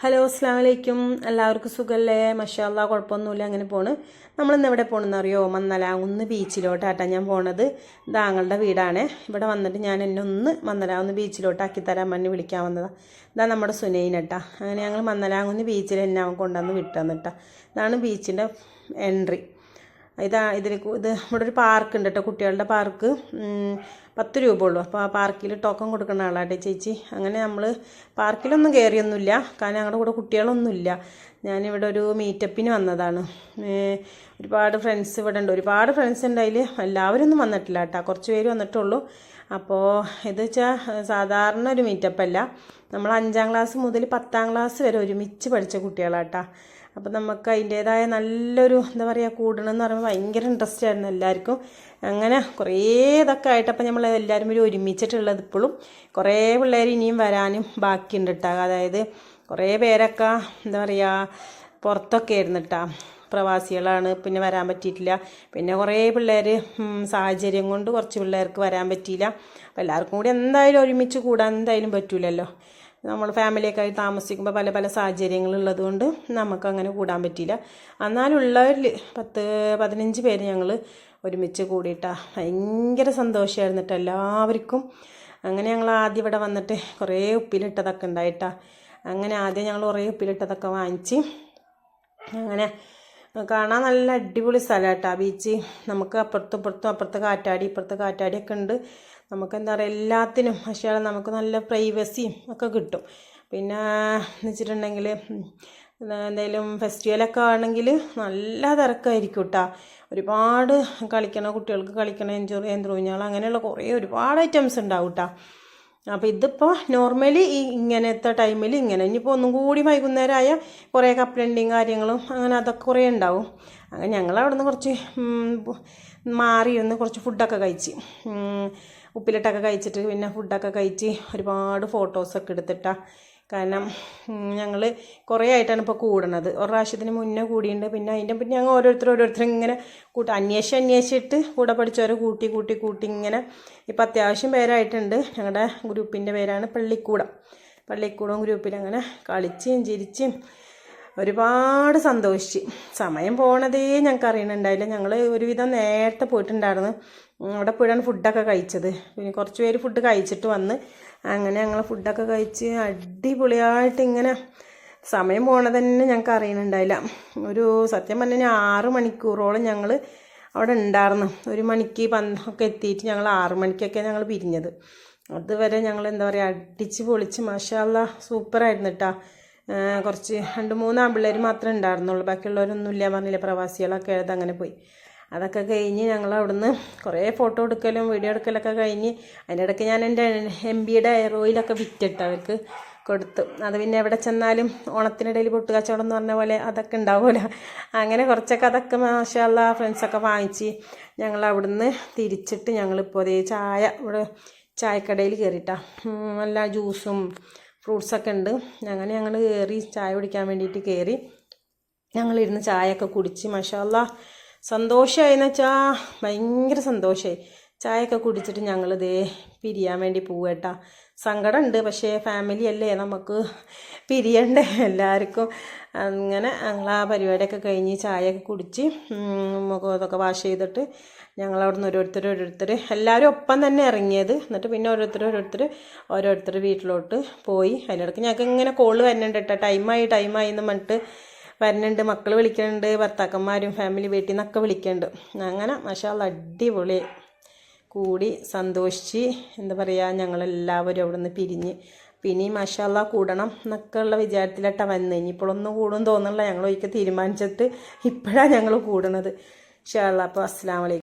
Hello അസ്സാം വലൈക്കും എല്ലാവർക്കും സുഖമല്ലേ മഷാല്ല കുഴപ്പമൊന്നുമില്ല. അങ്ങനെ പോണ്. നമ്മളിന്ന് എവിടെ പോകണമെന്ന് അറിയോ ബീച്ചിലോട്ട് ബീച്ചിലോട്ടാട്ടാ ഞാൻ പോണത്. താങ്കളുടെ വീടാണ്. ഇവിടെ വന്നിട്ട് ഞാൻ എന്നെ ഒന്ന് മന്നലാകുന്ന് ബീച്ചിലോട്ടാക്കി തരാൻ മണ്ണി വിളിക്കാൻ വന്നതാണ് ഇതാ നമ്മുടെ സുനൈനട്ടാ. അങ്ങനെ ഞങ്ങൾ മന്നലാകുന്ന് ബീച്ചിൽ എന്നെ അവൻ കൊണ്ടുവന്ന് വിട്ടുവന്നിട്ടാ ഇതാണ് ബീച്ചിന്റെ എൻട്രി. ഇതാ ഇതിൽ ഇത് ഇവിടെ ഒരു പാർക്ക് ഉണ്ട് കേട്ടോ കുട്ടികളുടെ പാർക്ക് പത്ത് രൂപ ഉള്ളൂ. അപ്പോൾ ആ പാർക്കിൽ ടോക്കൺ കൊടുക്കുന്ന ആളാട്ടെ ചേച്ചി. അങ്ങനെ നമ്മൾ പാർക്കിലൊന്നും കയറിയൊന്നുമില്ല കാരണം ഞങ്ങളുടെ കൂടെ കുട്ടികളൊന്നുമില്ല. ഞാനിവിടെ ഒരു മീറ്റപ്പിന് വന്നതാണ്. ഒരുപാട് ഫ്രണ്ട്സ് ഇവിടെ ഉണ്ട്. ഒരുപാട് ഫ്രണ്ട്സ് ഉണ്ട് അതിൽ എല്ലാവരും ഒന്നും വന്നിട്ടില്ല കേട്ടോ കുറച്ച് പേര് വന്നിട്ടുള്ളൂ. അപ്പോൾ ഇത് വെച്ചാൽ സാധാരണ ഒരു മീറ്റപ്പല്ല നമ്മൾ അഞ്ചാം ക്ലാസ് മുതൽ പത്താം ക്ലാസ് വരെ ഒരുമിച്ച് പഠിച്ച കുട്ടികളാട്ടാ അപ്പം നമുക്ക് അതിന്റേതായ നല്ലൊരു എന്താ പറയുക കൂടണം എന്ന് പറയുമ്പോൾ ഭയങ്കര ഇൻട്രസ്റ്റ് ആയിരുന്നു എല്ലാവർക്കും. അങ്ങനെ കുറേ ഇതൊക്കെ ആയിട്ട് അപ്പം നമ്മൾ എല്ലാവരും കൂടി ഒരുമിച്ചിട്ടുള്ളത് ഇപ്പോഴും കുറേ പിള്ളേർ ഇനിയും വരാനും ബാക്കിയുണ്ട് കേട്ടോ അതായത് കുറേ പേരൊക്കെ എന്താ പറയുക പുറത്തൊക്കെ ആയിരുന്നു കേട്ടോ പ്രവാസികളാണ് പിന്നെ വരാൻ പറ്റിയിട്ടില്ല. പിന്നെ കുറേ പിള്ളേർ സാഹചര്യം കൊണ്ട് കുറച്ച് പിള്ളേർക്ക് വരാൻ പറ്റിയില്ല. അപ്പോൾ എല്ലാവർക്കും കൂടി എന്തായാലും ഒരുമിച്ച് കൂടാൻ എന്തായാലും പറ്റൂലല്ലോ. നമ്മൾ ഫാമിലിയൊക്കെ ആയി താമസിക്കുമ്പോൾ പല പല സാഹചര്യങ്ങളുള്ളത് കൊണ്ട് നമുക്ക് അങ്ങനെ കൂടാൻ പറ്റിയില്ല. എന്നാലുള്ളവരിൽ പത്ത് പതിനഞ്ച് പേര് ഞങ്ങൾ ഒരുമിച്ച് കൂടിയിട്ടാ. ഭയങ്കര സന്തോഷമായിരുന്നു എല്ലാവർക്കും. അങ്ങനെ ഞങ്ങൾ ആദ്യം ഇവിടെ വന്നിട്ട് കുറേ ഉപ്പിലിട്ടതൊക്കെ ഉണ്ടായിട്ടാ. അങ്ങനെ ആദ്യം ഞങ്ങൾ കുറേ ഉപ്പിലിട്ടതൊക്കെ വാങ്ങിച്ച് അങ്ങനെ കാണാൻ നല്ല അടിപൊളി സ്ഥലം കേട്ടോ ബീച്ച് നമുക്ക് അപ്പുറത്തും ഇപ്പുറത്തും അപ്പുറത്ത് കാറ്റാടി ഇപ്പുറത്ത് കാറ്റാടിയൊക്കെ ഉണ്ട്. നമുക്ക് എന്താ പറയുക എല്ലാത്തിനും പക്ഷേ നമുക്ക് നല്ല പ്രൈവസിയും ഒക്കെ കിട്ടും. പിന്നെ എന്ന് വെച്ചിട്ടുണ്ടെങ്കിൽ എന്തെങ്കിലും ഫെസ്റ്റിവലൊക്കെ ആണെങ്കിൽ നല്ല തിരക്കായിരിക്കും കേട്ടോ ഒരുപാട് കളിക്കണ കുട്ടികൾക്ക് കളിക്കണ എൻജോയ് എന്ത്രൂഞ്ഞാൾ അങ്ങനെയുള്ള കുറേ ഒരുപാട് ഐറ്റംസ് ഉണ്ടാവും കേട്ടോ അപ്പോൾ ഇതിപ്പോൾ നോർമലി ഈ ഇങ്ങനത്തെ ടൈമിൽ ഇങ്ങനെ. ഇനിയിപ്പോൾ ഒന്നും കൂടി വൈകുന്നേരമായ കുറേ കപ്ലണ്ടിങ് കാര്യങ്ങളും അങ്ങനെ അതൊക്കെ കുറേ ഉണ്ടാവും അങ്ങനെ ഞങ്ങൾ അവിടെ നിന്ന് കുറച്ച് മാറിയിരുന്ന് കുറച്ച് ഫുഡൊക്കെ കഴിച്ച്. ഉപ്പിലിട്ടൊക്കെ കഴിച്ചിട്ട് പിന്നെ ഫുഡൊക്കെ കഴിച്ച് ഒരുപാട് ഫോട്ടോസൊക്കെ എടുത്തിട്ടാ കാരണം ഞങ്ങൾ കുറേ ആയിട്ടാണ് ഇപ്പോൾ കൂടണത്. ഒരു പ്രാവശ്യത്തിന് മുന്നേ കൂടിയിട്ടുണ്ട് പിന്നെ അതിന്റെ പിന്നെ ഞങ്ങൾ ഓരോരുത്തർ ഓരോരുത്തർ ഇങ്ങനെ കൂട്ട അന്വേഷിച്ച് അന്വേഷിച്ചിട്ട് കൂടെ പഠിച്ചവരെ കൂട്ടി കൂട്ടി കൂട്ടി ഇങ്ങനെ ഇപ്പം അത്യാവശ്യം പേരായിട്ടുണ്ട്. ഞങ്ങളുടെ ഗ്രൂപ്പിന്റെ പേരാണ് പള്ളിക്കൂടം. പള്ളിക്കൂടം ഗ്രൂപ്പിൽ അങ്ങനെ കളിച്ചും ചിരിച്ചും ഒരുപാട് സന്തോഷിച്ച്. സമയം പോണതേ ഞങ്ങൾക്ക് അറിയണുണ്ടായില്ല. ഞങ്ങൾ ഒരുവിധം നേരത്തെ പോയിട്ടുണ്ടായിരുന്നു. അവിടെ പോയിട്ടാണ് ഫുഡൊക്കെ കഴിച്ചത്. പിന്നെ കുറച്ച് പേര് ഫുഡ് കഴിച്ചിട്ട് വന്ന് അങ്ങനെ ഞങ്ങൾ ഫുഡൊക്കെ കഴിച്ച് അടിപൊളിയായിട്ട് ഇങ്ങനെ സമയം പോണത് തന്നെ ഞങ്ങൾക്ക് അറിയണുണ്ടായില്ല. ഒരു സത്യം പറഞ്ഞു കഴിഞ്ഞാൽ ആറ് മണിക്കൂറോളം ഞങ്ങൾ അവിടെ ഉണ്ടായിരുന്നു. ഒരു മണിക്ക് പന്തൊക്കെ എത്തിയിട്ട് ഞങ്ങൾ ആറ് മണിക്കൊക്കെ ഞങ്ങൾ പിരിഞ്ഞത്. അതുവരെ ഞങ്ങൾ എന്താ പറയുക അടിച്ച് പൊളിച്ച് മഷാല്ല സൂപ്പറായിരുന്നു കേട്ടോ കുറച്ച് രണ്ട് മൂന്ന് ആൺപിള്ളേർ മാത്രമേ ഉണ്ടായിരുന്നുള്ളൂ. ബാക്കിയുള്ളവരൊന്നും ഇല്ല പറഞ്ഞില്ല. പ്രവാസികളൊക്കെ അങ്ങനെ പോയി. അതൊക്കെ കഴിഞ്ഞ് ഞങ്ങൾ അവിടുന്ന് കുറേ ഫോട്ടോ എടുക്കലും വീഡിയോ എടുക്കലൊക്കെ കഴിഞ്ഞ് അതിന്റെ ഇടയ്ക്ക് ഞാൻ എന്റെ എം ബിയുടെ എയർ ഓയിലൊക്കെ വിറ്റിട്ട് അവർക്ക് കൊടുത്തു. അത് പിന്നെ എവിടെ ചെന്നാലും ഓണത്തിനിടയിൽ പൊട്ട് കച്ചവടം എന്ന് പറഞ്ഞ പോലെ അതൊക്കെ ഉണ്ടാവുമല്ലോ. അങ്ങനെ കുറച്ചൊക്കെ അതൊക്കെ മാഷാല്ല ഫ്രണ്ട്സൊക്കെ വാങ്ങിച്ച് ഞങ്ങൾ അവിടുന്ന് തിരിച്ചിട്ട് ഞങ്ങളിപ്പോൾ അതേ ചായ ഇവിടെ ചായക്കടയിൽ കയറിയിട്ടാണ് നല്ല ജ്യൂസും ഫ്രൂട്ട്സൊക്കെ ഉണ്ട്. അങ്ങനെ ഞങ്ങൾ കയറി ചായ കുടിക്കാൻ വേണ്ടിയിട്ട് കയറി ഞങ്ങളിരുന്ന് ചായയൊക്കെ കുടിച്ച് മഷാല്ല സന്തോഷമായിന്ന് വെച്ചാൽ ഭയങ്കര സന്തോഷമായി ചായയൊക്കെ കുടിച്ചിട്ട് ഞങ്ങൾ ദേ പിരിയാൻ വേണ്ടി പോവേട്ടാ സങ്കടമുണ്ട് പക്ഷേ ഫാമിലി അല്ലേ നമുക്ക് പിരിയണ്ടേ എല്ലാവർക്കും അങ്ങനെ ഞങ്ങൾ ആ പരിപാടിയൊക്കെ കഴിഞ്ഞ് ചായയൊക്കെ കുടിച്ച് മുഖം ഇതൊക്കെ വാഷ് ചെയ്തിട്ട് ഞങ്ങൾ അവിടെ നിന്ന് ഓരോരുത്തർ ഓരോരുത്തർ എല്ലാവരും ഒപ്പം തന്നെ ഇറങ്ങിയത്. എന്നിട്ട് പിന്നെ ഓരോരുത്തർ ഓരോരുത്തർ ഓരോരുത്തർ വീട്ടിലോട്ട് പോയി. അതിനിടയ്ക്ക് ഞങ്ങൾക്ക് ഇങ്ങനെ കോൾ വരുന്നുണ്ട് കേട്ടോ ടൈമായി ടൈമായി എന്ന് പറഞ്ഞിട്ട് വരുന്നുണ്ട് മക്കൾ വിളിക്കുന്നുണ്ട് ഭർത്താക്കന്മാരും ഫാമിലി വീട്ടിൽ നിന്നൊക്കെ വിളിക്കുന്നുണ്ട് അങ്ങനെ മഷാല അടിപൊളി. കൂടി സന്തോഷിച്ച് എന്താ പറയുക ഞങ്ങളെല്ലാവരും അവിടെ നിന്ന് പിരിഞ്ഞ് പിന്നെ ഈ മഷാല കൂടണം എന്നൊക്കെ ഉള്ള വിചാരത്തിലട്ടാ വന്നത് ഇനിയിപ്പോഴൊന്നും കൂടും തോന്നുന്നില്ല. ഞങ്ങൾ ഒരിക്കൽ തീരുമാനിച്ചിട്ട് ഇപ്പോഴാണ് ഞങ്ങൾ കൂടണത്. ഷാള്ള അപ്പോൾ അസ്സാം വലൈക്കും